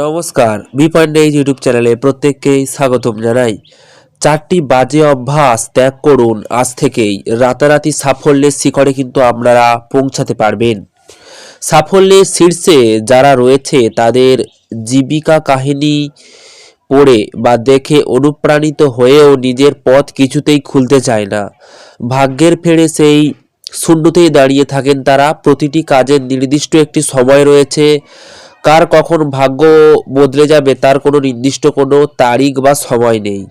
নমস্কার, B Pandey YouTube চ্যানেলে প্রত্যেককেই স্বাগতম জানাই। চারটি বাজে অভ্যাস ত্যাগ করুন আজ থেকেই। রাতারাতি সাফল্যের শিখরে কিন্তু আপনারা পৌঁছাতে পারবেন। সাফল্যের শীর্ষে যারা রয়েছে, তাদের জীবিকা কাহিনী পড়ে বা দেখে অনুপ্রাণিত হয়েও নিজের পথ কিছুতেই খুলতে চায় না। ভাগ্যের ফেরে সেই শূন্যতেই দাঁড়িয়ে থাকেন তারা। প্রতিটি কাজের নির্দিষ্ট একটি সময় রয়েছে। কার কখন ভাগ্য বদলে যাবে তার কোনো নির্দিষ্ট কোনো তারিখ বা সময় নেই।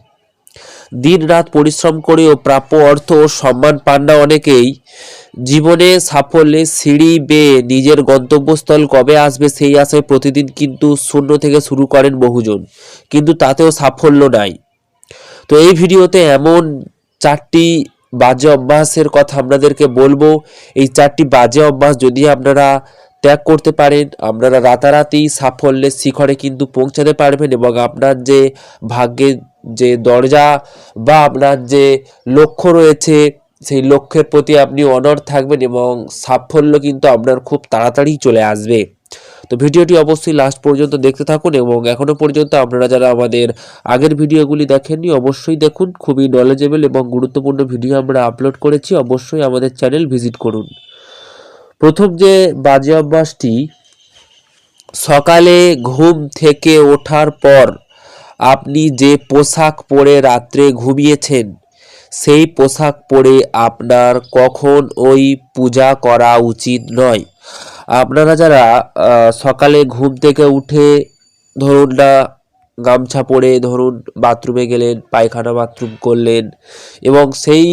দিন রাত পরিশ্রম করেও প্রাপ্য অর্থ ও সম্মান পান না অনেকেই। জীবনে সাফল্যে সিঁড়ি বেয়ে নিজের গন্তব্যস্থল কবে আসবে সেই আশায় প্রতিদিন কিন্তু শূন্য থেকে শুরু করেন বহুজন, কিন্তু তাতেও সাফল্য নাই। তো এই ভিডিওতে এমন চারটি বাজে অভ্যাসের কথা আপনাদেরকে বলব। এই চারটি বাজে অভ্যাস যদি আপনারা ত্যাগ করতে পারেন, আপনারা রাতারাতি সাফল্যের শিখরে কিন্তু পৌঁছাতে পারবেন এবং আপনার যে ভাগ্যের যে দরজা বা আপনার যে লক্ষ্য রয়েছে, সেই লক্ষ্যের প্রতি আপনি অনড় থাকবেন এবং সাফল্য কিন্তু আপনার খুব তাড়াতাড়ি চলে আসবে। তো ভিডিওটি অবশ্যই লাস্ট পর্যন্ত দেখতে থাকুন এবং এখনও পর্যন্ত আপনারা যারা আমাদের আগের ভিডিওগুলি দেখেননি, অবশ্যই দেখুন। খুবই নলেজেবল এবং গুরুত্বপূর্ণ ভিডিও আমরা আপলোড করেছি, অবশ্যই আমাদের চ্যানেল ভিজিট করুন। প্রথম যে বাজে অভ্যাসটি, সকালে ঘুম থেকে ওঠার পর আপনি যে পোশাক পরে রাত্রে ঘুমিয়েছেন, সেই পোশাক পরে আপনার কখন ওই পূজা করা উচিত নয়। আপনারা যারা সকালে ঘুম থেকে উঠে ধরুন না গামছা পরে ধরুন বাথরুমে গেলেন, পায়খানা বাথরুম করলেন এবং সেই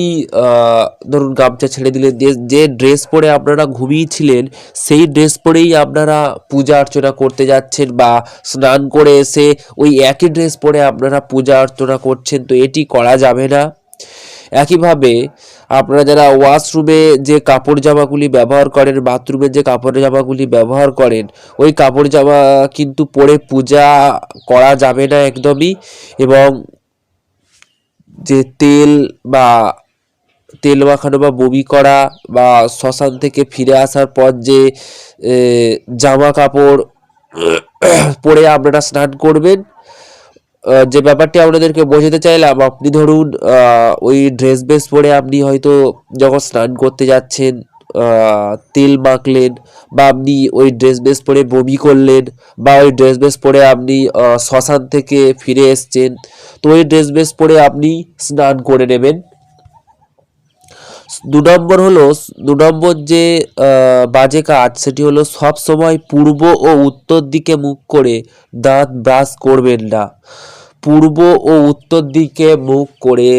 ধরুন গামছা ছেড়ে দিলেন। যে যে ড্রেস পরে আপনারা ঘুমিয়েছিলেন, সেই ড্রেস পরেই আপনারা পূজা অর্চনা করতে যাচ্ছেন বা স্নান করে এসে ওই একই ড্রেস পরে আপনারা পূজা অর্চনা করছেন। তো এটি করা যাবে না। একইভাবে আপনারা যারা ওয়াশরুমে যে কাপড় জামাগুলি ব্যবহার করেন, বাথরুমে যে কাপড় জামাগুলি ব্যবহার করেন, ওই কাপড় জামা কিন্তু পরে পূজা করা যাবে না একদমই এবং যে তেল বা তেল মাখানো বা বমি করা বা শ্মশান থেকে ফিরে আসার পর যে জামা কাপড় পরে আপনারা স্নান করবেন। যে ব্যাপারটি আপনাদেরকে বোঝাতে চাইলাম, আপনি ধরুন ওই ড্রেস বেস পরে আপনি হয়তো যখন স্নান করতে যাচ্ছেন তেল মাখলেন, বা আপনি ওই ড্রেস বেস পরে বমি করলেন, বা ওই ড্রেস বেস পরে আপনি শ্মশান থেকে ফিরে এসছেন, তো ওই ড্রেস বেস পরে আপনি স্নান করে নেবেন। দু নম্বর হলো, দু নম্বর যে বাজে কাজ, সেটি হলো সব সময় পূর্ব ও উত্তর দিকে মুখ করে দাঁত ব্রাশ করবেন না। পূর্ব ও উত্তর দিকে মুখ করে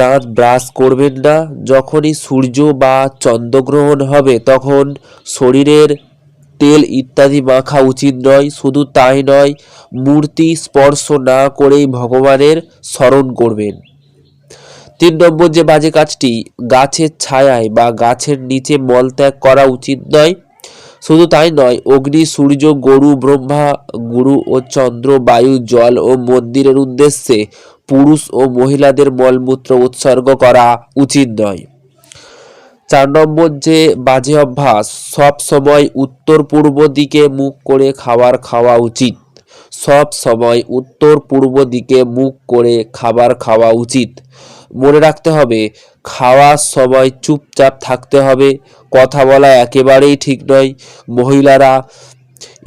দাঁত ব্রাশ করবেন না। যখনই সূর্য বা চন্দ্রগ্রহণ হবে, তখন শরীরের তেল ইত্যাদি মাখা উচিত নয়। শুধু তাই নয়, মূর্তি স্পর্শ না করেই ভগবানের স্মরণ করবেন। তিন নম্বর যে বাজে কাজটি, গাছের ছায়ায় বা গাছের নিচে মলত্যাগ করা উচিত নয়। শুধু তাই নয়, অগ্নি, সূর্য, গরু, ব্রহ্মা, গুরু ও চন্দ্র, বায়ু, জল ও মন্দিরের উদ্দেশ্যে পুরুষ ও মহিলাদের মলমূত্র উৎসর্গ করা উচিত নয়। চার নম্বর যে বাজে অভ্যাস, সব সময় উত্তর পূর্ব দিকে মুখ করে খাবার খাওয়া উচিত। সব সময় উত্তর পূর্ব দিকে মুখ করে খাবার খাওয়া উচিত। মনে রাখতে হবে খাওয়ার সময় চুপচাপ থাকতে হবে, কথা বলা একেবারেই ঠিক নয়। মহিলারা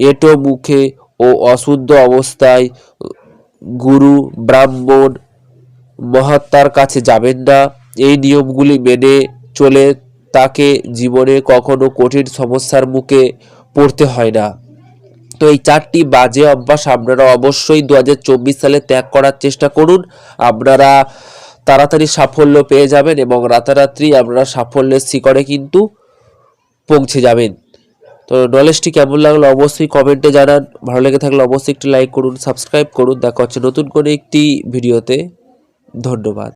এঁটো মুখে ও অশুদ্ধ অবস্থায় গুরু, ব্রাহ্মণ, মহাত্মার কাছে যাবেন না। এই নিয়মগুলি মেনে চলে তাকে জীবনে কখনো কঠিন সমস্যার মুখে পড়তে হয় না। তো এই চারটি বাজে অভ্যাস আপনারা অবশ্যই দু হাজার চব্বিশ সালে ত্যাগ করার চেষ্টা করুন। আপনারা তাড়াতাড়ি সাফল্য পেয়ে যাবেন এবং রাতারাত্রি আপনারা সাফল্যের শিকড়ে কিন্তু পৌঁছে যাবেন। তো নলেজটি কেমন লাগল অবশ্যই কমেন্টে জানান। ভালো লেগে থাকলে অবশ্যই একটি লাইক করুন সাবস্ক্রাইব করুন। দেখা হচ্ছে নতুন কোনো একটি ভিডিওতে ধন্যবাদ।